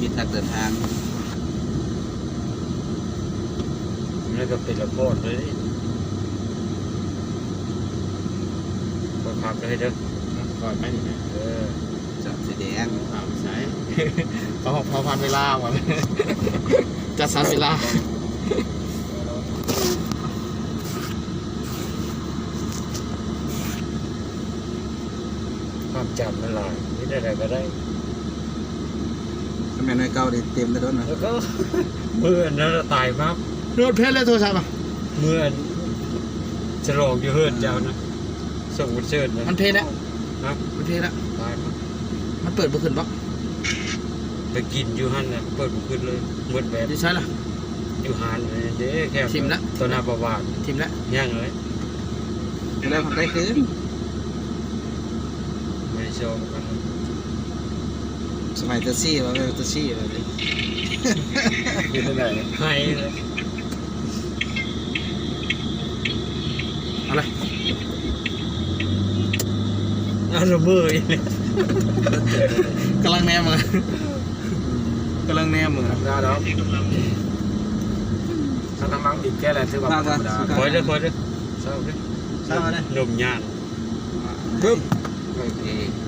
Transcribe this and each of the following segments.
ชีวิตทางเดินทางแล้วก็เป็นละครเลยก็ขับเลยเด้อก่อนไปนี่นะเออจอดสีแดงถามใช้เขาพอพันเวลาหมดจัดสรรเวลาความจำมันหลายนี่อะไรก็ได้ ทำไมในอยเก่าได้เต็มเลยโดนนะแล้วก็เมื่อนั้นตายมากโน้ตเพชรเลยโทรศัพท์อะเมื่อฉลองอยู่เฮิร์นเจ้านะส่งบุญเชิญนะมันเพชรแล้วครับมันเพชรแล้วตายมากมันเปิดบ่ขึ้นบ่ไปกินอยู่หันนะเปิดบุขึ้นเลยหมดแบบดิใช่ล่ะอยู่หันเลยเด้แค่ชิมละตัวหนาประวัติทีมแล้วย่างเลยแล้วผมได้คืนไม่ได้โชว์กัน สมัยเตอร์ซี่ว่าเป็นเตอร์ซี่อะไรเลยอยู่ที่ไหนให้เลยอะไรเอาละเมื่อยเลยกำลังแนมมือกำลังแนมมือธรรมดาแล้วถ้าน้ำมันดิบแค่อะไรถือว่าธรรมดาคอยเด้อคอยเด้อเศร้าเด้อทราบไหมนมย่างปึ๊บโอเคไป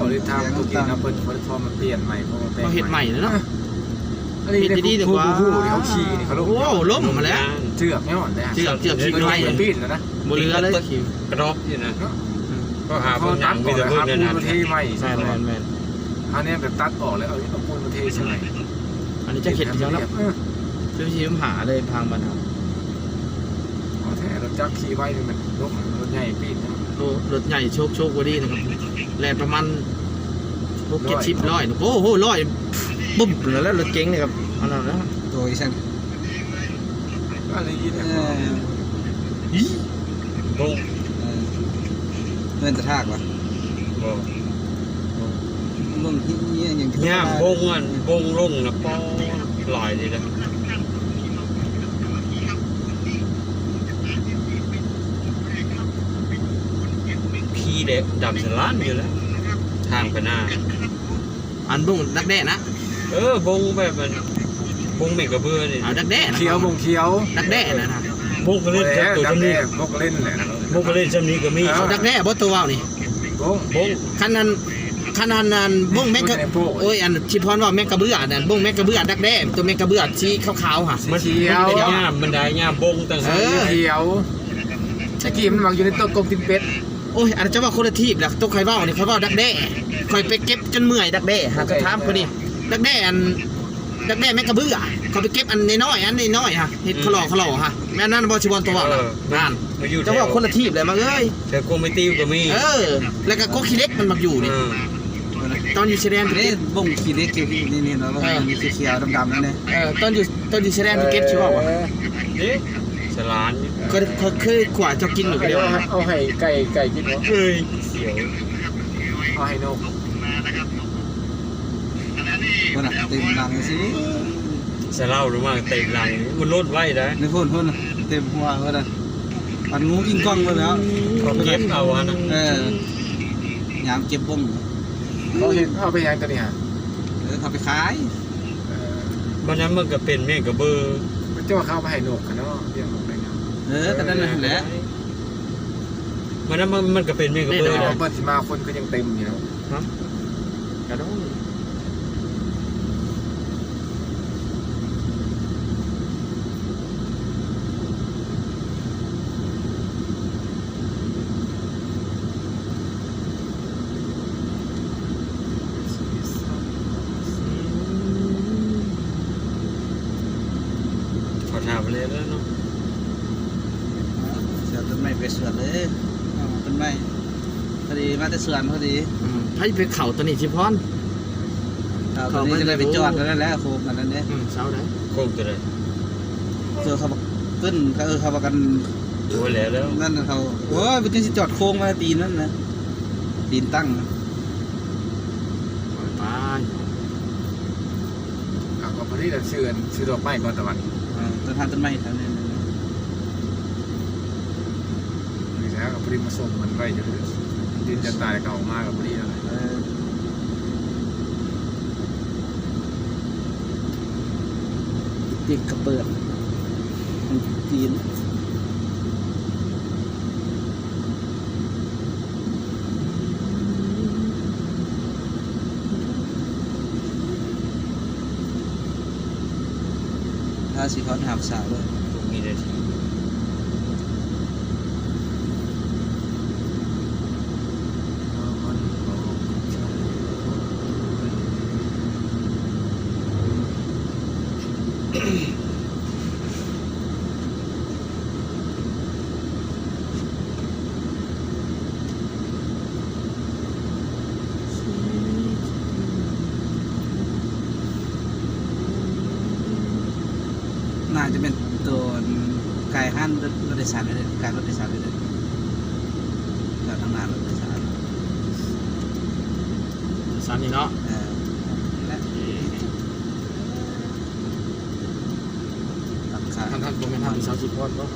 ก็เลยทำตัวกินนะเพิ่นเพิ่นพอมันเปลี่ยนใหม่พอมันแปลงเขาเห็ดใหม่เลยเนาะอันนี้เห็ดดีๆดีกว่าผู้ผู้ที่เขาขี่นี่เขาลงโอ้ล้มมาแล้วเชือกไม่อ่อนได้เชือกเชือกขี่มันไว้ไม่ปีนแล้วนะบนเรือเลยขี่กระดอบอยู่นะก็หาเขาเบิ่งหนัตังดอมีอกแต่แล้วเบิ่คงรับในปูนั้นนเทใหม่แมนแมนแมนอันนี้แบบตัดออกแล้วเอาเอาปูนมาเทใช่ไหมอันนี้จะเห็ดเจ้าแล้วเออซื้อชีมหาเลยพังบันเอาเอาแท้รถจักรขี่ไว้นี่มันรถรถใหญ่ปีนนะ โอ้รถใหญ่โชคโชคกว่าดีนะครับแลนประมาณหกเจ็ดชิปร้อยโอ้โหร้อยปุ๊บแล้วรถเก๋งเนี่ยครับอันนั้นนะโดยฉันอะไรยินเอเนี่ยอบุ้งเออเงินจะทากวะบอกมึงที่นี่อย่างที่ย่างบงอันบงลงนะป้อหลายเลยนะพี่ เด็กดำสลานอยู่แล้วทางไปหน้า อันบุ้งดักแด้นะ เออบงแบบมันบงเมกกระเบือนี่เอาดักแด้นะเขียวมงเขียวดักแด้นะนะบงก็เล่นจับตัวดัจำนี้แน่พวกเล่นแหละนะบงก็เล่นจำนี้ก็มีเอาดักแด้บดตัวว่าวนี่บงบงขนาดขนาดนั้นบุ้งแมกกะบุ้งในโป้โอ้ยอันชิพรว่าแมกกะเบือนั่นบุ้งแมกกะเบือดักแด้ตัวแมกกะเบือสีขาวๆค่ะมันเขียวมันเป็นย่ามมันได้ย่ามบงต่างเอหากอเขียวตะกี้มันมักอยู่ในต้นกงตินเป็ด โอ้ยอันนนจะว่าคนละทีบแหละตัวใครว่านี่เขาว่าดักแด้คอยไปเก็บจนเมื่อยดักแด้หากระทามคนนี้ดักแด้อันดักแด้แมกกะเบือเขาไปเก็บอันน้อยๆอันน้อยๆฮะเห็ดเขาหล่อเขาหล่อฮะแม่นั่นบอชิบอลตัวว่าน่ะนั่นมาอยู่จะว่าคนละทีบเลยมาเอ้ยแต่กงไม่ติ้วก็มีเออ แล้วก็โกขี้เล็กมันมักอยู่นี่เออตอนอยู่เชเดนไปนี่เก็บบ่งขีดเล็กขีดนี่นี่เราต้องมีเขียวๆดำๆนั่นเลยเออตอนอยู่ตอนอยู่เชเดนไปเก็บชิวาวะนี่ สลานนี่เคยเคยเคยขวาเจ้ากินหรือเปเดี๋ยวล่าเอาให้ไก่ไก่กินวะเอ้ยเสียวเอาให้นกคนอะเต็มหลังสิจะเล่าหรือว่าเต็มหลังมันลดไว้ได้ในพ่นพ่นเต็มหัวคนอะปันงูกินกล้องไปแล้วเขาเก็บเอาอะนะเออยามเก็บบ่งเขาเห็นเอาไปยังกันเนี่ยเออเขาไปขายเออวันนั้นมันก็เป็นแม่งกระเบือมัน จะว่าเข้าไปให้นกกันเนาะเรียกนกได้ไงเออก็นั่นแหละแหละวันนั้นมันมันก็เป็นแม่งกระเบือเดี๋ยวนะเปิดสิมาคนก็ยังเต็มอยู่เนาะกระโดด ขอถามไปเลยแล้วเนาะ เสือต้ นไม้ไปสวนเลยเอาต้นไม้พอดีมาแต่สวนพอดีอืมให้ไปเข่าตัวนี้ชิพรเอาตอนนี้จะได้ไปจอดแล้วแหละโคมกันนั่นเนี่ยอืมเช้าได้โคงตัวเลยเจอเขาบอกขึ้นเขาเออเขาบอกกันดูไว้แล้วแล้วนั่นน่ะเขาโอ้ยไปจึงสิจอดโค้งมาตีนนั่นนะตีนตั้งนะไปเอาก็พอดีเราเชื่อนชื่อดอกไม้ก่อนตะวันเออต้นทานต้นไม้แถวนี้น แล้วกับพอดีมาส่งมันไว้จะดินจะตายเก่ามากกับพอดีอะไรติดกระเปิดมันจีนถ้าสิพอดหาบสาวเลยมีได้ที น่าจะเป็นตัวไก่หั่นรถรถโดยสารเลยไก่รถโดยสารเลยจอดทางหน้ารถโดยสารสามนี่เนาะเออและตัดขาท่านท่านผมเป็นท่านสาวสิบคนเนาะ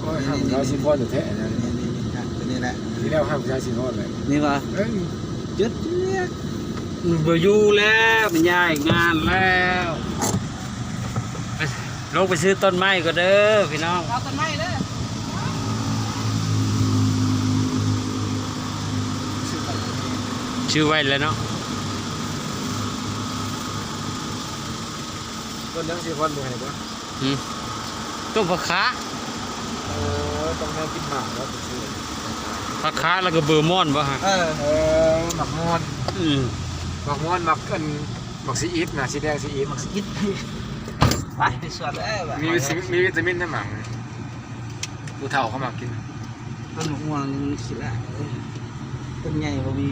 โอ้ยห้ามชายสิพอนแท้ๆนะนี่นี่นี่ครับตัวนี้แหละที่แล้วห้ามชายสิพอนเลยนี่ว่าเอ้ยจุดเรียกบอยู่แล้วมันย้ายงานแล้วไป ลงไปซื้อต้นไม้ก็เด้อพี่น้องเอาต้นไม้เด้อชื่อไว้แล้วเนาะต้นยังสิพอนบ่ให้บ่อืมต้นผักขาเออต้องให้กินหมากแล้วซื่อผักขาแล้วก็เบอร์มอนบ่ฮะเออเออหมักม่วนอืมหมักม่วนหมักกันหมักซีอิ๊ดนะสีแดงซีอิ๊ดยิด ไปไปสวนเอ้ยว่ะมีวิตามินมีวิตามินในหมักผู้เฒ่าเขามากินต้นหมกม่วงนี่มันขี้ละต้นใหญ่บ่มี